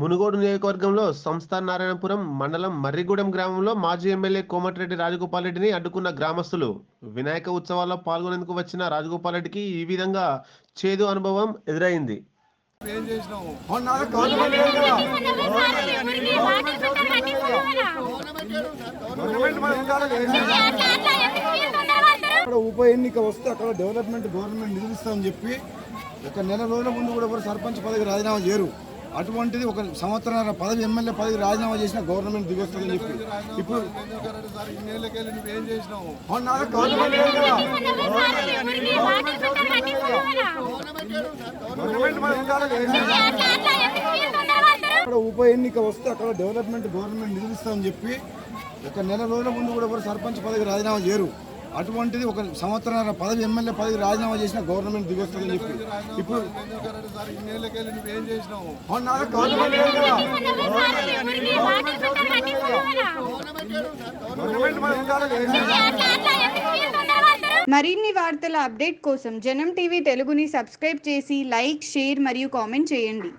మునుగోడు నియోజకవర్గంలో సంస్థాన్ నారాయణపురం మండలం మర్రిగూడెం గ్రామంలో మాజీ ఎమ్మెల్యే కోమటిరెడ్డి రాజగోపాల్ రెడ్డిని అడ్డుకున్న గ్రామస్తులు. వినాయక ఉత్సవాల్లో పాల్గొనేందుకు వచ్చిన రాజగోపాల్ రెడ్డికి ఈ విధంగా చేదు అనుభవం ఎదురైంది. అక్కడ ఉప ఎన్నిక వస్తే అక్కడ డెవలప్మెంట్ గవర్నమెంట్ నిధులు ఇస్తామని చెప్పి ఒక నెల రోజుల ముందు కూడా సర్పంచ్ పదవి రాజీనామా చేయరు. అటువంటిది ఒక సంవత్సరాల పదవి ఎమ్మెల్యే పదవి రాజీనామా చేసిన గవర్నమెంట్ దిగొస్తుందని చెప్పి. ఇప్పుడు చేసినావు గవర్నమెంట్ అక్కడ ఉప ఎన్నిక వస్తే అక్కడ డెవలప్మెంట్ గవర్నమెంట్ నిధులు ఇస్తామని చెప్పి ఒక నెల రోజుల ముందు కూడా ఎవరు సర్పంచ్ పదవి రాజీనామా చేయరు. అటువంటిది ఒక సంవత్సరాల పదవి ఎమ్మెల్యే పదవి రాజీనామా చేసిన గవర్నమెంట్ దిగొస్తుందని చెప్పి. ఇప్పుడు మరిన్ని వార్తల అప్డేట్ కోసం జనం టీవీ తెలుగుని సబ్స్క్రైబ్ చేసి లైక్ షేర్ మరియు కామెంట్ చేయండి.